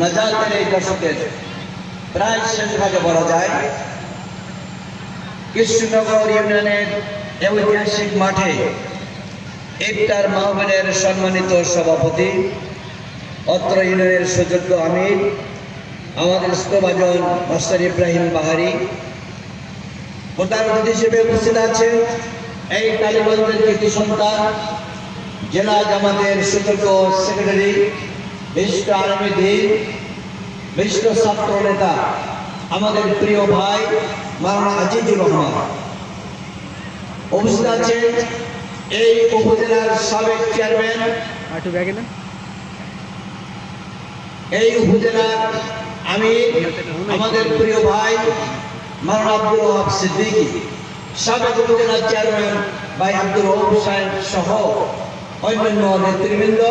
নাজাতের এই দশকের প্রায় শেষ ভাগে বলা যায়, কৃষ্ণনগর ইউনিয়নের ঐতিহাসিক মাঠে ইফতার মাহবিলের সম্মানিত সভাপতি, অত্র ইউনিয়নের সুযোগ্য আমির, আমাদের স্তভাজন মাস্টার ইব্রাহিম বাহারি। প্রধান অতিথি হিসেবে উপস্থিত আছে এই কালীগঞ্জের কৃতি সন্তান, জেলা জামাতের সুযোগ্য সেক্রেটারি বিশিষ্ট আলমী দিন বিশিষ্ট ছাত্র নেতা আমাদের প্রিয় ভাই মাওলানা আজিজুর রহমান। উপস্থিত আছে এই উপজেলার সাবেক চেয়ারম্যান একটু ব্যাগে না এই উপজেলার আমি আমাদের প্রিয় ভাই মাওলানা আব্দুল ওয়াহাব সিদ্দিকী সাবেক উপজেলার চেয়ারম্যান ভাই আব্দুল ওয়াহাব সাহেব সহ অন্যান্য নেতৃবৃন্দ।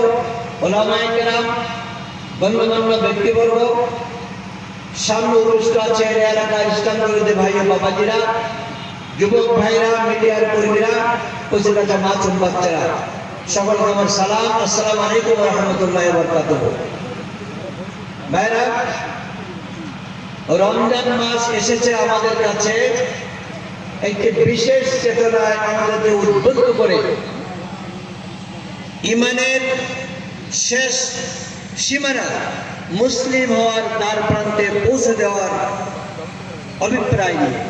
ওলামায়ে কেরাম গণ্যমান্য ব্যক্তিবর্গ, সামনে উপস্থিত যুবক ভাইরা, মিডিয়ার কর্মীরা আছে মাছুম ভাইরা, রমজান মাস এসেছে আমাদের কাছে একটি বিশেষ চেতনায় আমাদেরকে উদ্বুদ্ধ করে। ইমানের শেষ সীমানা মুসলিম হওয়ার দ্বার প্রান্তে পৌঁছে দেওয়ার অভিপ্রায় নিয়ে।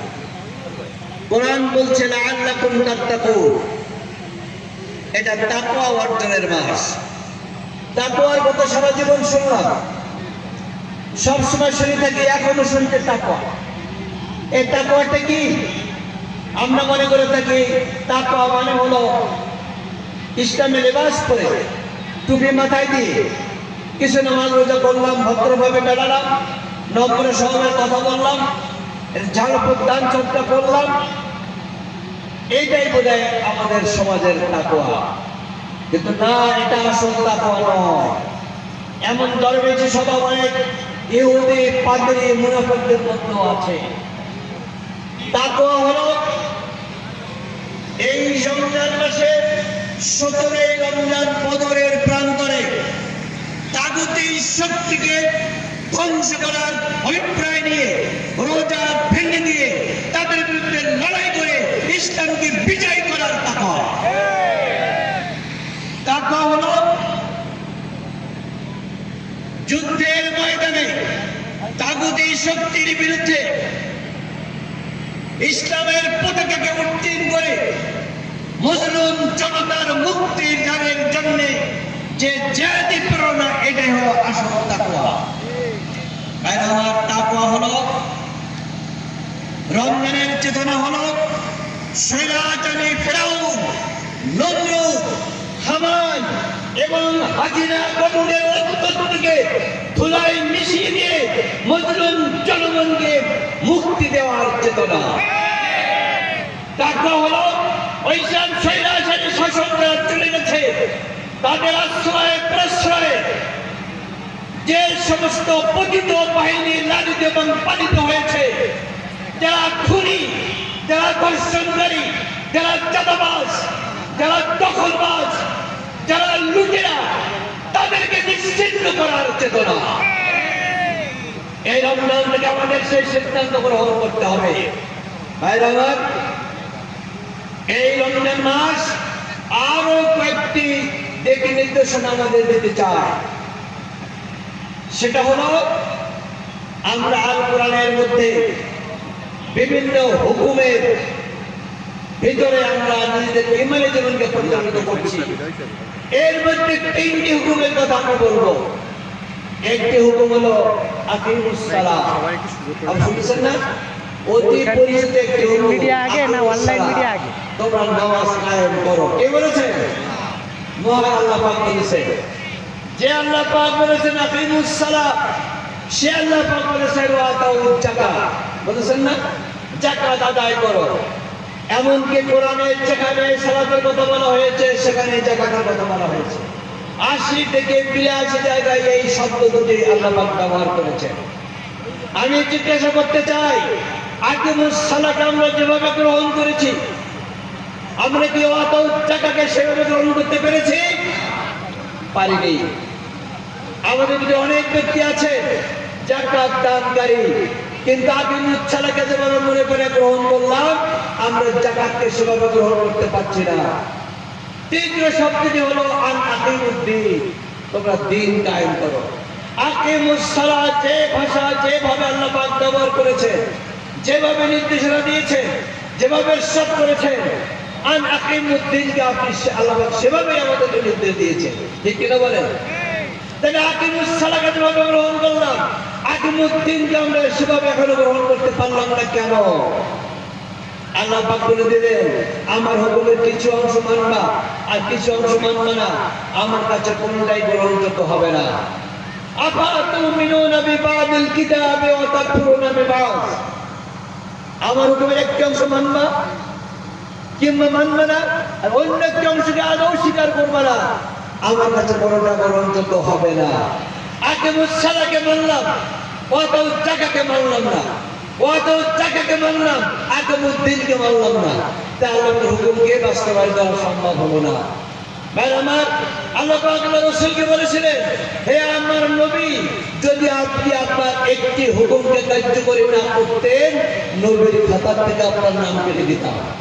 কোরআন বলছে আল্লাহ তাত্তাকুন। এটা তাকওয়া অর্জনের মাস। তাকওয়ার কথা সারা জীবন শুনলাম। সবসময় শুনে থাকি, এখনও শুনতে তাকওয়া। এই তাকওয়াটা কি? আমরা মনে করে থাকি, তাকওয়া মানে হলো ইসলামে লেবাস পরে। টুপি মাথায় দিয়ে কিছু নামাজ রোজা করলাম, ভদ্রভাবে বেড়ালাম, নম্বরে সহবের কথা বললাম ঝাড়পুর দান চর্চা করলাম এইটাই বোধ আমাদের সমাজের তাকওয়া। কিন্তু না, এটা আসল তাকওয়া নয়। এমন দরবেজি সভা অনেক ইহুদি, পাদ্রী, মুনাফিকদের মধ্যেও আছে। তাকওয়া হলো এই রমজান মাসে সতেরোই রমজান প্রান্তরে তাগুতি শক্তিকে ধ্বংস করার অভিপ্রায় নিয়ে, রোজা ভেঙে দিয়ে তাদের বিরুদ্ধে লড়াই করে ইসলামকে বিজয় করার তাকওয়া। তাকওয়া হলো যুদ্ধের ময়দানে তাগুতি শক্তির বিরুদ্ধে ইসলামের পতাকাকে উত্তীর্ণ করে মুসলিম জনতার মুক্তির দানের জন্য যে জাতি প্রেরণা, এটাই হলো আসল আমার তাকওয়া হলো, রমজানের চেতনা হলো সৈরাচারী ফেরাউন নমরুদ হামান এবং হাজিরা কবুলের অত্যন্তকে ধুলাই মিশিয়ে দিয়ে মজলুম জনগণকে মুক্তি দেওয়ার চেতনা। তাকওয়া হলো ওই সব সৈরাচারী শাসকরা চলে গেছে তাদের আশ্রয়ে প্রশ্রয়ে যে সমস্ত পতিত বাহিনী লালিত এবং পালিত হয়েছে। যারা খুনি, যারা ধর্ষণকারী, যারা চাঁদাবাজ, যারা দখলবাজ, যারা লুটেরা, তাদেরকে নিশ্চিন্ন করার চেতনা। এই রমজান থেকে আমাদের সেই সিদ্ধান্ত গ্রহণ করতে হবে। ভাইরা এই রমজান মাস আরও কয়েকটি দিক নির্দেশনা আমাদের দিতে চায়। সেটা হলো আমরা আল কোরআনের মধ্যে বিভিন্ন হুকুমের ভিতরে আমরা নিজেদের ইমানে জীবনকে পরিচালিত করছি। এর মধ্যে তিনটি হুকুমের কথা আমরা বলব। একটি হুকুম হলো শুনছেন না? অতি পরিচিত একটি হুকুম আগে না অনলাইন মিডিয়া আগে? তোমরা নামাজ কায়েম করো। কে বলেছে? মহান আল্লাহ পাক বলেছে যে আল্লাহ পাক বলেছেন আকিমুস সালাহ সে আল্লাহ পাক বলেছেন ওয়াতাউ জাকাত বলেছেন না? জাকাত আদায় করো। এমনকি কোরআনে যেখানে সালাতের কথা বলা হয়েছে, সেখানে জাকাতের কথা বলা হয়েছে। আশি থেকে বিরাশি জায়গায় এই শব্দ দুটি আল্লাহ পাক ব্যবহার করেছেন। আমি জিজ্ঞাসা করতে চাই আকিমুস সালাত আমরা যেভাবে গ্রহণ করেছি, আমরা কি অত টাকাকে সেভাবে গ্রহণ করতে পেরেছি? পারিনি। আমাদের মধ্যে অনেক ব্যক্তি আছে জাকাত দানকারী কিন্তু আকিম উচ্ছালাকে যেভাবে মনে করে গ্রহণ করলাম, আমরা জাকাতকে সেভাবে গ্রহণ করতে পারছি না। তৃতীয় শব্দটি হলো, আন আকিমুদ্দিন। তোমরা দিন কায়েম করো। আকিমুসসালা যে ভাষা যেভাবে আল্লাহ পাক ব্যবহার করেছে, যেভাবে নির্দেশনা দিয়েছেন যেভাবে সব করেছেন আন আকিমুদ্দিনকে আপনি আল্লাহ পাক সেভাবেই আমাদেরকে নির্দেশ দিয়েছে। ঠিক কিনা বলেন? গ্রহণ করতে না আমার হুকুমের কিছু অংশ মানবা আর কিছু অংশ মানবা না। আমার কাছে কোনটাই গ্রহণযোগ্য হবে না। আমার হুকুমের একটি অংশ মানবা কিংবা মানবে না, আর অন্য একটি অংশকে আদৌ স্বীকার করবে না। আমার কাছে কোনোটা গ্রহণযোগ্য হবে না। আগে মুসালাকে মানলাম অত জায়গাকে মানলাম না। অত জায়গাকে মানলাম আগে মুদ্দিনকে মানলাম না। তাহলে হুকুমকে বাস্তবায়ন করা সম্ভব হলো না। আমার, আল্লাহ বলেছিলেন, হে আমার নবী, যদি আপনি আপনার একটি হুকুমকে কার্যকরী না করতেন, নবীর খাতার থেকে আপনার নাম কেটে দিতাম।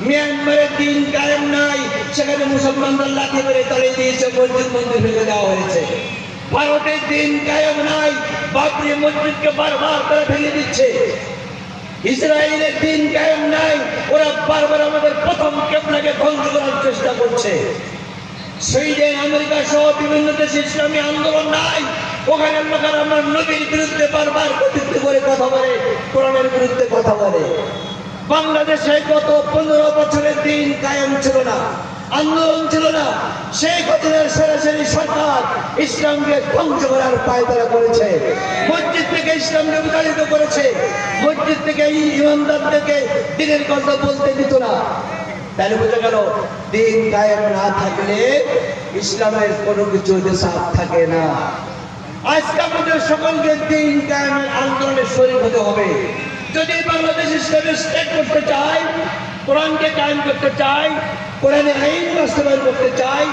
মিয়ানমারে দিন কায়েম নাই। সেখানে মুসলমানদের লাঠি মেরে তাড়িয়ে দিয়েছে, মসজিদ মন্দির ফেলে দেওয়া হয়েছে। ভারতে দিন কায়েম নাই বাবরি মসজিদকে বারবার করে ভেঙে দিচ্ছে। ইসরায়েলের দিন কায়েম নাই, ওরা বারবার আমাদের প্রথম কেবলাকে ধ্বংস করার চেষ্টা করছে। সুইডেন, আমেরিকা সহ বিভিন্ন দেশে ইসলামী আন্দোলন নাই। ওখানে লোকেরা আমার নবীর বিরুদ্ধে বারবার কটূক্তি করে কথা বলে, কোরআনের বিরুদ্ধে কথা বলে। বাংলাদেশে গত পনেরো বছরের দিন কায়েম ছিল না, আন্দোলন ছিল না। সেই হাসিনার সরাসরি সরকার ইসলামকে ধ্বংস করার পায়তারা করেছে। মসজিদ থেকে ইসলামকে বিতাড়িত করেছে। মসজিদ থেকে ইমানদারদেরকে দিনের কথা বলতে দিত না। তাহলে বোঝা গেল, দিন কায়েম না থাকলে ইসলামের কোনো কিছু সাথ থাকে না। আজকে আমাদের সকলকে দিন কায়েমের আন্দোলনে শরীর হতে হবে। যদি বাংলাদেশ ইসলামের স্টেট করতে চাই কোরআনকে কায়েম করতে চাই কোরআনের আইন বাস্তবায়ন করতে চাই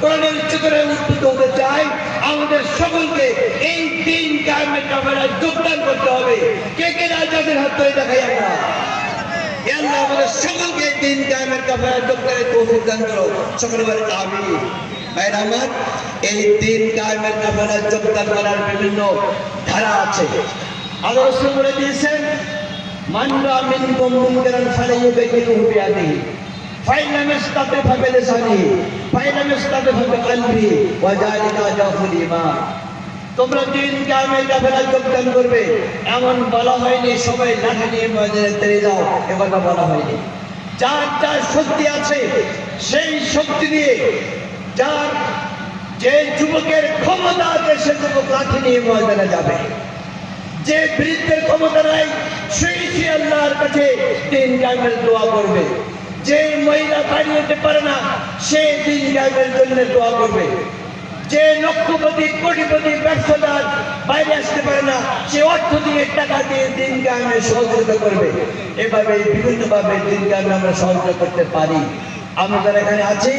কোরআনের উচ্চতরে উদ্বুদ্ধ হতে চাই আমাদের সকলকে এই তিন কায়েমের কামেরায় যোগদান করতে হবে। কে কে রাজাদের হাত ধরে দেখাই আমরা? আমাদের সকলকে দিন কায়েমের কাফায় যোগদানের করো। ভাইরা আমার, এই দিন কায়েমের কাফায় যোগদান করার বিভিন্ন ধারা আছে। আল্লাহ রাসূল দিয়েছেন লাম ইস্তাতি ফাবিলিসানিহি ফাইন লাম ইস্তাতি ফাবিকলবিহি ওয়া যালিকা জাফুল ঈমান। তোমরা দিন কাফেলা যোগদান করবে। এমন বলা হয়নি, সবাই লাঠি নিয়ে ময়দানে যাও বলা হয়নি। যার যার শক্তি আছে, সেই শক্তি দিয়ে যার যে যুবকের ক্ষমতা আছে, সে যুবক লাঠি নিয়ে ময়দানে যাবে। যে বৃদ্ধের ক্ষমতা নাই সেই সে আল্লাহর কাছে দিন কামের দোয়া করবে। যে মহিলা বাড়ি যেতে পারে না, সে দিন কামের জন্য দোয়া করবে। যে লক্ষপতি, কোটিপতি, ব্যবসাদার বাইরে আসতে পারে না, সে অর্থ দিয়ে টাকা দিয়ে দিন কামে সহযোগিতা করবে। এভাবে বিভিন্নভাবে দিন কামে আমরা সহযোগিতা করতে পারি। আমরা যারা এখানে আছি,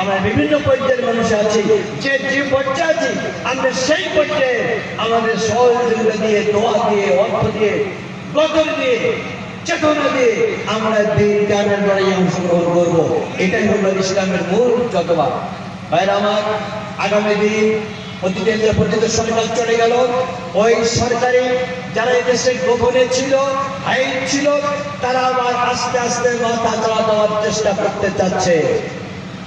আমরা বিভিন্ন পর্যায়ের মানুষ আছি, যে যে পর্যায়ে আছি, আমরা সেই পর্যায়ে আমাদের সহযোগিতা দিয়ে, দোয়া দিয়ে, অর্থ দিয়ে গদর দিয়ে, চেতনা দিয়ে আমরা দিন কামের লড়াই অংশগ্রহণ করব। এটাই হলো ইসলামের মূল যতবা। ভাইরা আমার, আগামী দিন অতীতের যে পর্যন্ত সরকার চলে গেল, ওই সরকারি যারা এই দেশে গোপনে ছিল হাইট ছিল, তারা আবার আস্তে আস্তে মাথা চালা দেওয়ার চেষ্টা করতে চাচ্ছে।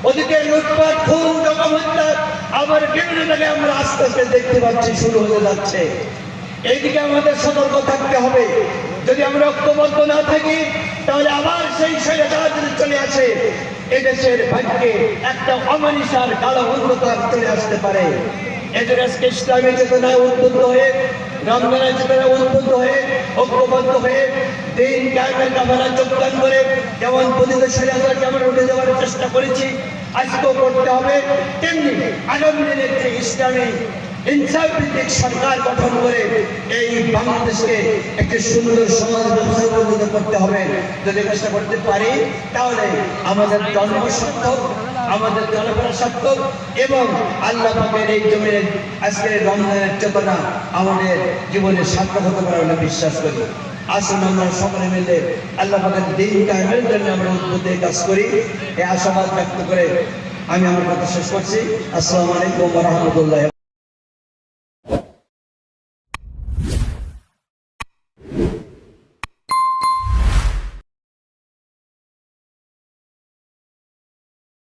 অতীতের লুটপাট, খুন আবার বিভিন্ন জায়গায় আমরা আস্তে আস্তে দেখতে পাচ্ছি, শুরু হয়ে যাচ্ছে। এইদিকে আমাদের সতর্ক থাকতে হবে। যদি আমরা ঐক্যবদ্ধ না থাকি, তাহলে আবার সেই স্বৈরাচার যদি চলে আসে, এদেশের ভাগ্যে একটা অমানিসার কালো অন্ধকার চলে আসতে পারে। এদের আজকে ইসলামী চেতনায় উদ্বুদ্ধ হয়ে রমজানের চেতনায় উদ্বুদ্ধ হয়ে, ঐক্যবদ্ধ হয়ে দিন কায়েমের কাফেলা যোগদান করে যেমন পতিত শরীয়তের যেমন উঠে যাওয়ার চেষ্টা করেছি, আজকেও করতে হবে। তেমনি আগামী দিনের যে ইসলামী ইনসাফ সরকার গঠন করে এই বাংলাদেশকে একটি সুন্দর সমাজ ব্যবস্থা পরিণত করতে হবে। যদি কাজটা করতে পারি, তাহলে আমাদের জন্ম আমাদের চলাফেরা এবং আল্লাহ পাকের এই জমির আজকের রমজানের চেতনা আমাদের জীবনে সার্থক হতে পারে বলে বিশ্বাস করি। আসুন আমরা সকলে মিলে আল্লাহ পাকের দিন কায়েমের জন্য আমরা উদ্বুদ্ধ কাজ করি। এই আশাবাদ ব্যক্ত করে আমি আমার কথা শেষ করছি। আসসালামু আলাইকুম রহমতুল্লাহ